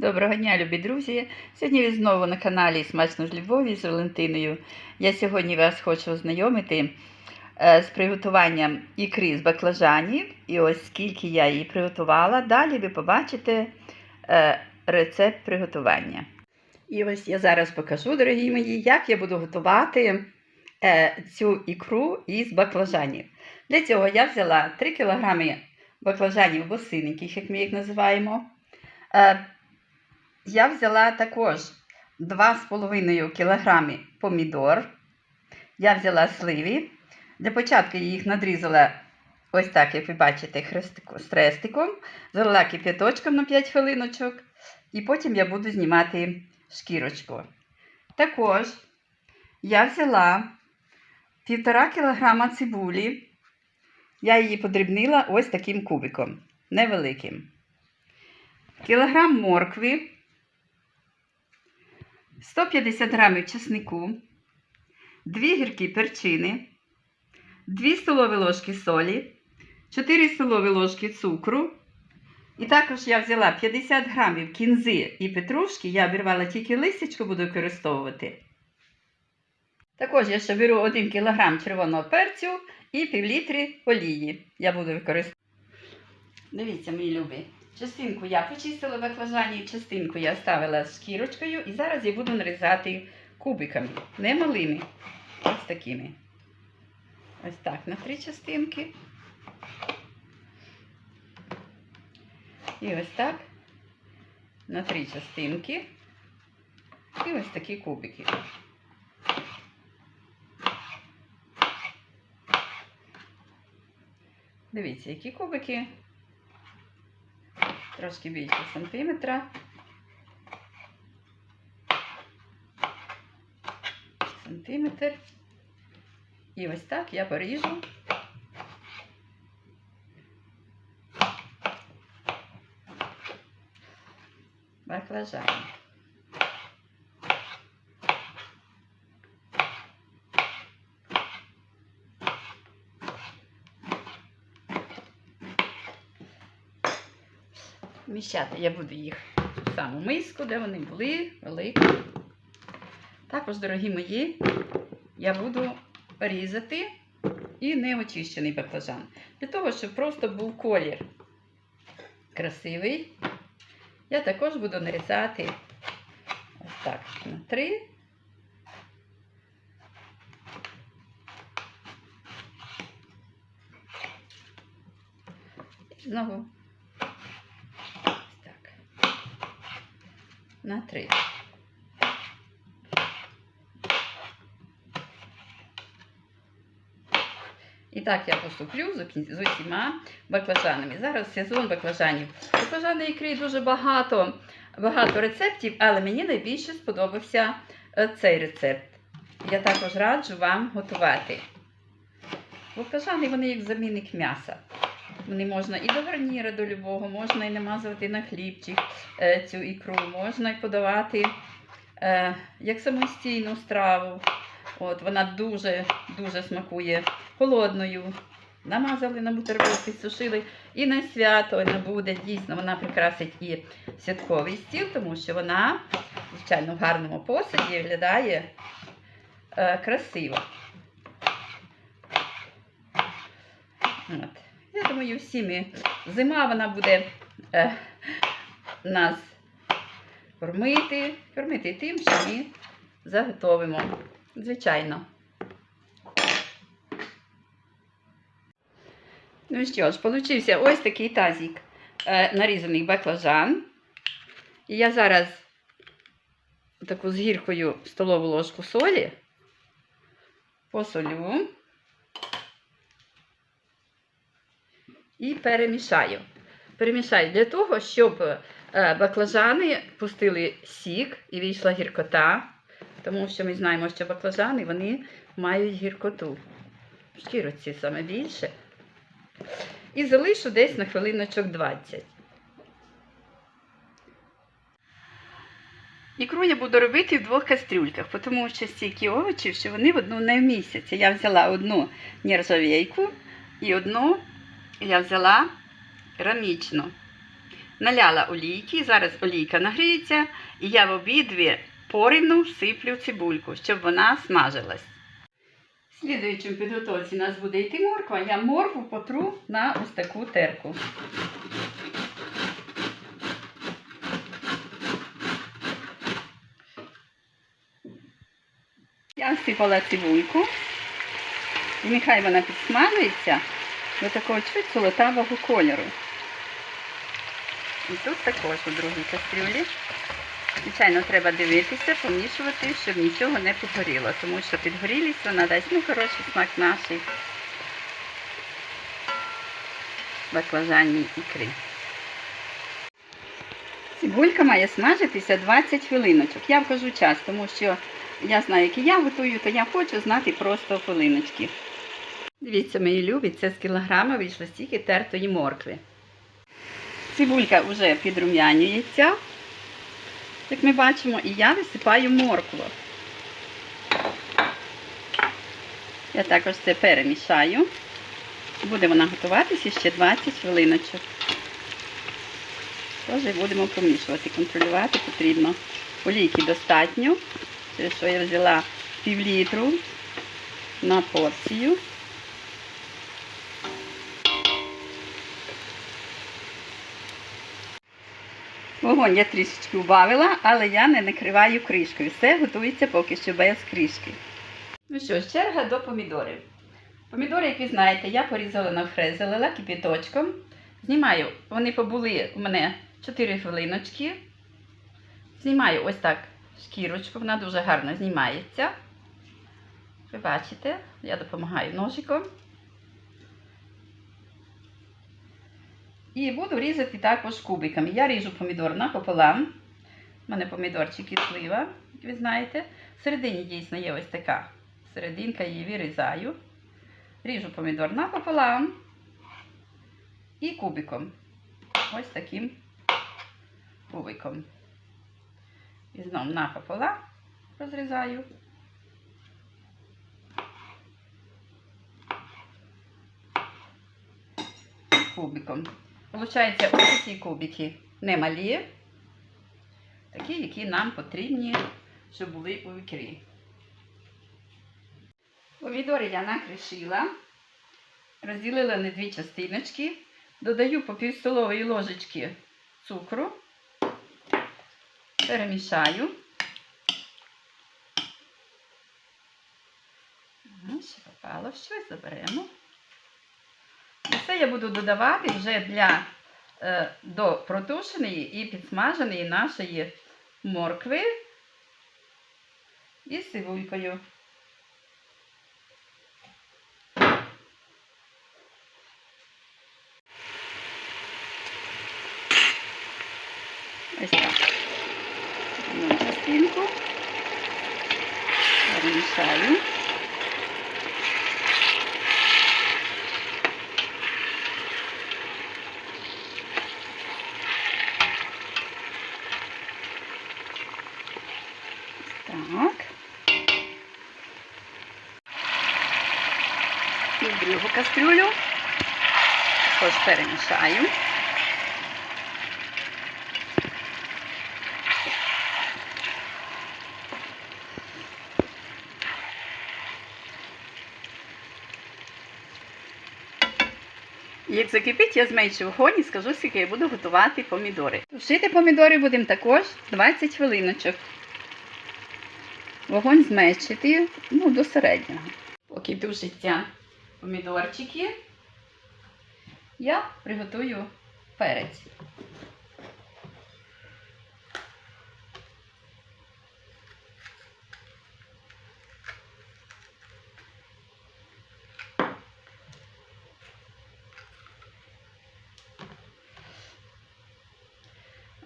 Доброго дня, любі друзі! Сьогодні ви знову на каналі Смачно з Любов'ю з Валентиною. Я сьогодні вас хочу ознайомити е, з приготуванням ікри з баклажанів. І ось скільки я її приготувала. Далі ви побачите е, рецепт приготування. І ось я зараз покажу, дорогі мої, як я буду готувати е, цю ікру із баклажанів. Для цього я взяла 3 кг баклажанів босиненьких, як ми їх називаємо. Я взяла також 2,5 кг помідор. Я взяла сливі. Для початку я їх надрізала ось так, як ви бачите, хрестиком. Залила кип'яточком на 5 хвилиночок. І потім я буду знімати шкірочку. Також я взяла 1,5 кг цибулі. Я її подрібнила ось таким кубиком, невеликим. Кілограм моркви, 150 грамів чеснику, 2 гіркі перчини, 2 столові ложки солі, 4 столові ложки цукру. І також я взяла 50 грамів кінзи і петрушки, я обірвала тільки листячку, буду використовувати. Також я ще беру 1 кг червоного перцю і пів літри олії. Я буду використовувати. Дивіться, мої любі. Частинку я почистила баклажані, частинку я ставила з шкірочкою і зараз я буду нарізати кубиками, не малими, ось такими. Ось так на три частинки. І ось так на три частинки. І ось такі кубики. Дивіться, які кубики трошки більше сантиметра. Сантиметр. І ось так я поріжу. Баклажани. Вміщати я буду їх в саму миску, де вони були, великі. Також, дорогі мої, я буду різати і неочищений баклажан. Для того, щоб просто був колір красивий, я також буду нарізати ось так на три. Знову ось так. На три. І так я поступлю з усіма баклажанами. Зараз сезон баклажанів. Баклажани ікри дуже багато, багато рецептів, але мені найбільше сподобався е, цей рецепт. Я також раджу вам готувати. Баклажани вони як замінник м'яса. Вони можна і до гарніра до любого, можна і намазувати на хлібчик е, цю ікру, можна і подавати е, як самостійну страву. От, вона дуже дуже смакує холодною. Намазали на бутерброд, підсушили. І на свято не буде. Дійсно, вона прикрасить і святковий стіл, тому що вона, звичайно, в гарному посаді виглядає е, красиво. От. Я думаю, всі ми. Зима вона буде е, нас кормити, кормити тим, що ми заготовимо. Звичайно. Ну що ж, получився ось такий тазик е, нарізаний баклажан. І я зараз таку з гіркою столову ложку солі посолю і перемішаю. Перемішаю для того, щоб е, баклажани пустили сік і вийшла гіркота. Тому що ми знаємо, що баклажани вони мають гіркоту. В шкіроці саме більше. І залишу десь на хвилиночок 20. Ікру я буду робити в двох кастрюльках, тому що стільки овочів, що вони в одну не вмістяться. Я взяла одну нержавейку і одну я взяла керамічну. наляла олійки, зараз олійка нагріється, і я в обидві порівну всиплю цибульку, щоб вона смажилась. Слідуючим підготовці у нас буде йти морква. Я моркву потру на ось таку терку. Я всипала цибульку. І нехай вона підсмажується до такого чуть золотавого кольору. І тут також у другій кастрюлі. Звичайно, треба дивитися, помішувати, щоб нічого не підгоріло, тому що підгорілість вона дасть ну, хороший смак нашій баклажанній ікри. Цибулька має смажитися 20 хвилиночок. Я вкажу час, тому що я знаю, як я готую, то я хочу знати просто хвилиночки. Дивіться, мої любі, це з кілограма вийшло стільки тертої моркви. Цибулька вже підрум'янюється, як ми бачимо, і я висипаю моркву. Я також це перемішаю. Буде вона готуватися ще 20 хвилиночок. Тож будемо помішувати, контролювати потрібно. Олійки достатньо, через що я взяла пів літру на порцію. Вогонь я трішечки убавила, але я не накриваю кришкою. Все готується поки що без кришки. Ну що ж, черга до помідорів. Помідори, як ви знаєте, я порізала на фрез, залила кипяточком. Знімаю, вони побули у мене 4 хвилиночки. Знімаю ось так шкірочку, вона дуже гарно знімається. Ви бачите, я допомагаю ножиком. І буду різати також кубиками. Я ріжу помідор напополам. У мене помідорчики слива, як ви знаєте. Всередині дійсно є ось така серединка, її вирізаю. Ріжу помідор напополам і кубиком. Ось таким кубиком. І знову напополам розрізаю. Кубиком. Получається, ось ці кубики немалі, такі, які нам потрібні, щоб були у ікрі. Помідори я накришила, розділила на дві частиночки, додаю по пів столової ложечки цукру, перемішаю. Ще попало щось, заберемо. Це я буду додавати вже для е, до протушеної і підсмаженої нашої моркви із цибулькою. Ось так. Одну частинку. Перемішаю. Так. І в другу кастрюлю. Також перемішаю. Як закипить, я зменшу вогонь і скажу, скільки я буду готувати помідори. Тушити помідори будемо також 20 хвилиночок. Вогонь зменшити ну, до середнього. Поки тушаться помідорчики, я приготую перець.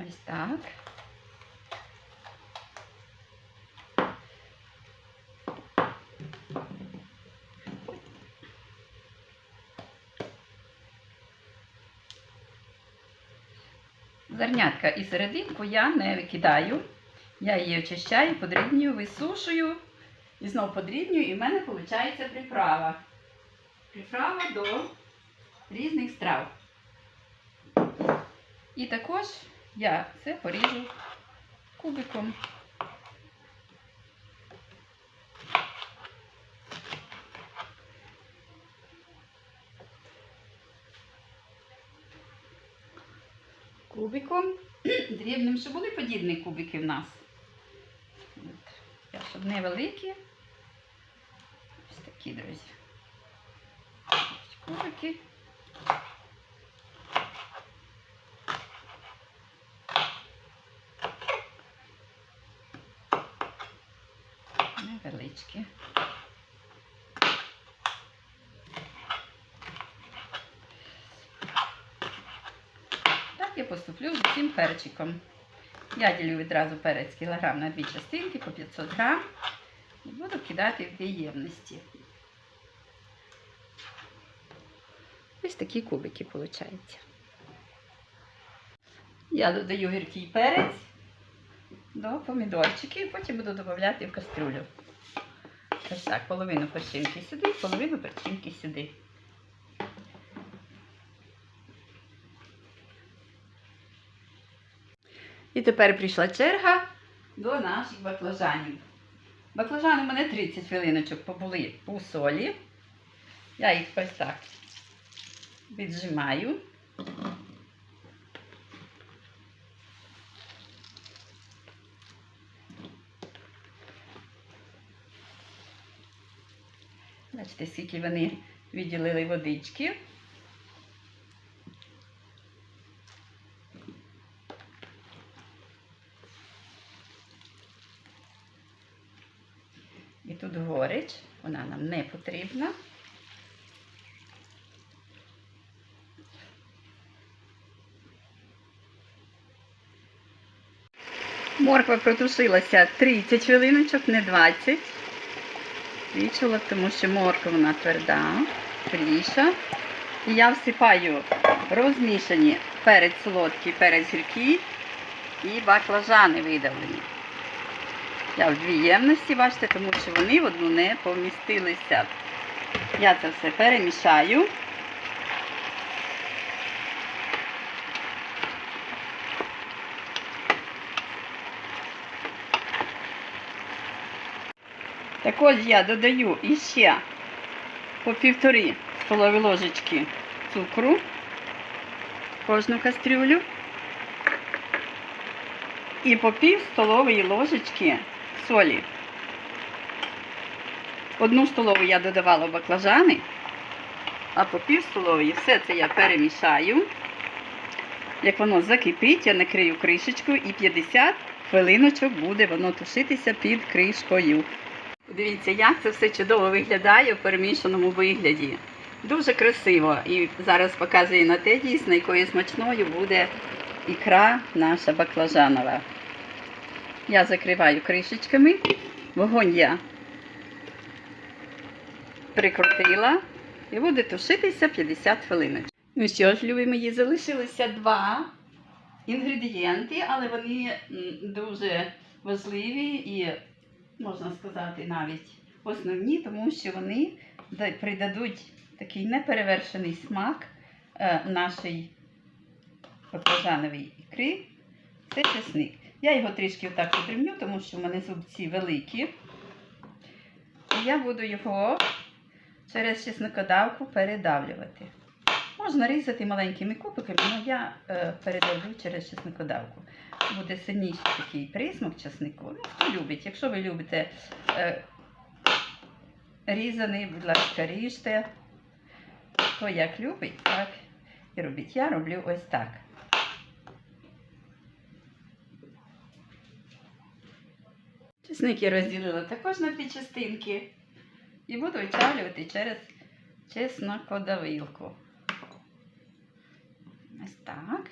Ось так. Зернятка і серединку я не викидаю. Я її очищаю, подрібнюю, висушую і знову подрібнюю, і в мене виходить приправа. Приправа до різних страв. І також я це поріжу кубиком. Кубиком дрібним, щоб були подібні кубики в нас. От. Щоб не великі. Ось такі, друзі. Ось Кубики. Невеличкі. Так я поступлю з цим перчиком. Я ділю відразу перець кілограм на дві частинки по 500 грам і буду кидати в дві ємності. Ось такі кубики виходять. Я додаю гіркий перець до помідорчиків, потім буду додавати в кастрюлю. Ось так, половину перчинки сюди, половину перчинки сюди. І тепер прийшла черга до наших баклажанів. Баклажани у мене 30 хвилиночок побули у солі. Я їх ось так віджимаю. Бачите, скільки вони відділили водички. І тут горич, вона нам не потрібна. Морква протушилася 30 хвилиночок, не 20. Відчула, тому що морква вона тверда, фріша. І я всипаю розмішані перець солодкий, перець гіркий і баклажани видавлені. Я в дві ємності, бачите, тому що вони в одну не помістилися. Я це все перемішаю. Також я додаю іще по півтори столові ложечки цукру в кожну кастрюлю. І по пів столової ложечки солі. Одну столову я додавала баклажани, а по пів столової все це я перемішаю. Як воно закипить, я накрию кришечкою і 50 хвилиночок буде воно тушитися під кришкою. Дивіться, як це все чудово виглядає в перемішаному вигляді. Дуже красиво. І зараз показую на те дійсно, якою смачною буде ікра наша баклажанова. Я закриваю кришечками. Вогонь я прикрутила і буде тушитися 50 хвилин. Ну що ж, любі мої, залишилося два інгредієнти, але вони дуже важливі і, можна сказати, навіть основні, тому що вони придадуть такий неперевершений смак е, нашій баклажановій ікри. Це чесник. Я його трішки отак подрібню, тому що в мене зубці великі. І я буду його через чесникодавку передавлювати. Можна різати маленькими кубиками, але я е, передавлю через чесникодавку. Буде сильніший такий присмак чеснику. Ну, хто любить. Якщо ви любите е, різаний, будь ласка, ріжте. Хто як любить, так і робіть. Я роблю ось так. Чесник розділила також на дві частинки і буду вичавлювати через чеснокодавилку. Ось так.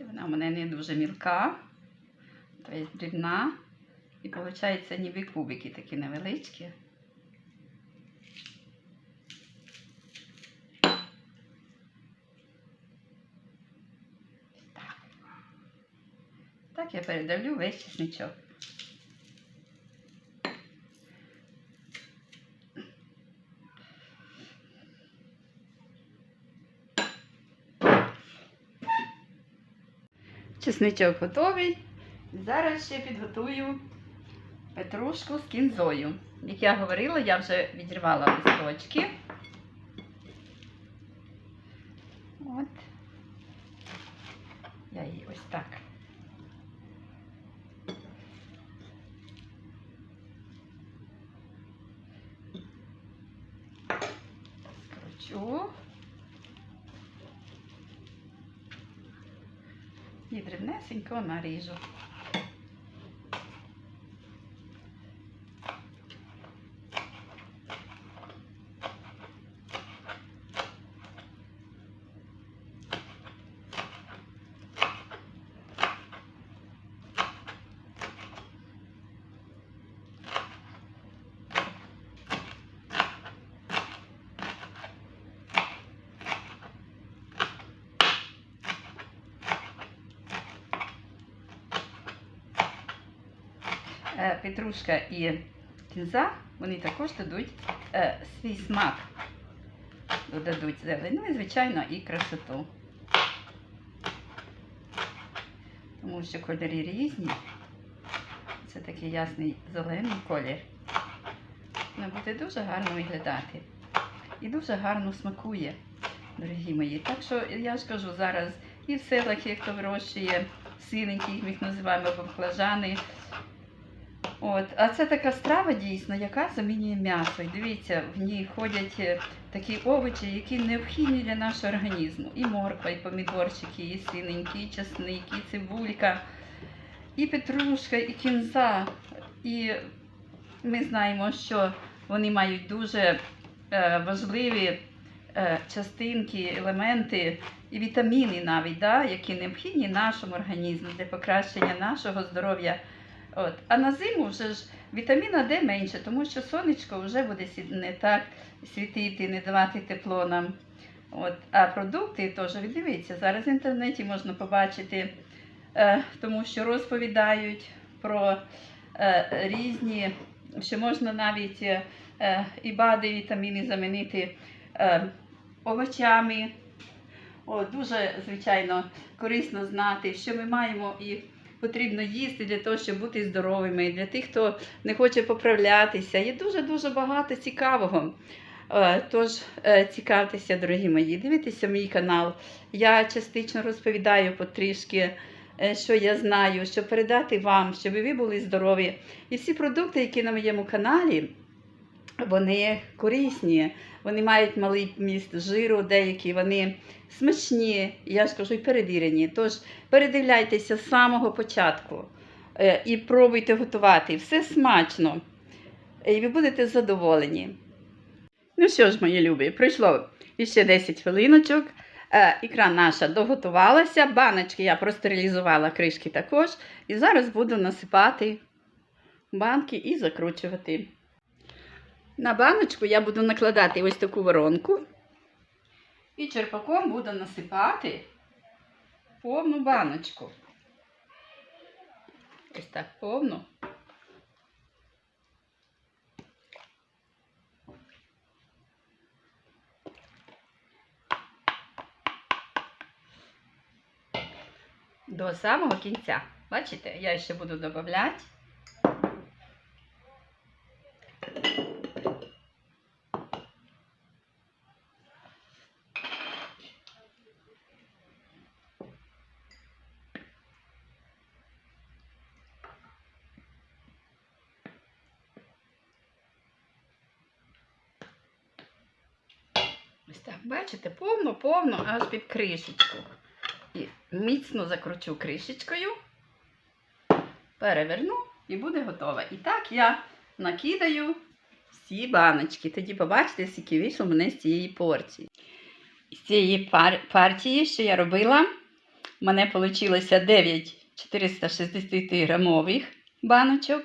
Вона у мене не дуже мілка, тобто дрібна. І виходить ніби кубики такі невеличкі. так я передавлю весь чесничок. Чесничок готовий. Зараз ще підготую петрушку з кінзою. Як я говорила, я вже відірвала листочки. come ha riso. Петрушка і кінза, вони також дадуть е, свій смак. Додадуть зелень. Ну і, звичайно, і красоту. Тому що кольори різні. Це такий ясний зелений колір. Вона буде дуже гарно виглядати. І дуже гарно смакує, дорогі мої. Так що я ж кажу зараз і в селах є хто вирощує синенькі, ми їх називаємо баклажани. От, а це така страва дійсно, яка замінює м'ясо. Дивіться, в ній ходять е, такі овочі, які необхідні для нашого організму. І морква, і помідорчики, і синенькі, і часник, і цибулька, і петрушка, і кінза. І ми знаємо, що вони мають дуже е, важливі е, частинки, елементи і вітаміни навіть, да, які необхідні нашому організму для покращення нашого здоров'я. От. А на зиму вже ж вітаміна Д менше, тому що сонечко вже буде не так світити, не давати тепло нам. От. А продукти теж віддивіться. Зараз в інтернеті можна побачити, е, тому що розповідають про е, різні, що можна навіть е, і БАДи, вітаміни замінити е, овочами. О, дуже, звичайно, корисно знати, що ми маємо і потрібно їсти для того, щоб бути здоровими, і для тих, хто не хоче поправлятися. Є дуже-дуже багато цікавого. Е, Тож е, цікавтеся, дорогі мої, дивіться мій канал. Я частично розповідаю потрішки, е, що я знаю, щоб передати вам, щоб ви були здорові. І всі продукти, які на моєму каналі, вони корисні, вони мають малий міст жиру, деякі вони смачні, я ж кажу, і перевірені. Тож передивляйтеся з самого початку е, і пробуйте готувати. Все смачно. І ви будете задоволені. Ну що ж, мої любі, пройшло ще 10 хвилиночок. Е, Ікра наша доготувалася. Баночки я простерилізувала, кришки також. І зараз буду насипати банки і закручувати. На баночку я буду накладати ось таку воронку. І черпаком буду насипати повну баночку. Ось так повну. До самого кінця. Бачите, я ще буду додавати. Ось так, повно, аж під кришечку. І міцно закручу кришечкою, переверну і буде готова. І так я накидаю всі баночки. Тоді побачите, скільки вийшло мене з цієї порції. З цієї пар- партії, що я робила, в мене вийшло 9 460 грамових баночок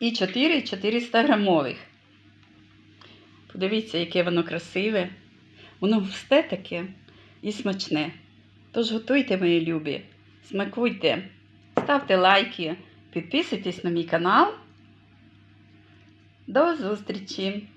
і 4 400 грамових. Подивіться, яке воно красиве. Воно все таке і смачне. Тож готуйте, мої любі, смакуйте, ставте лайки, підписуйтесь на мій канал. До зустрічі!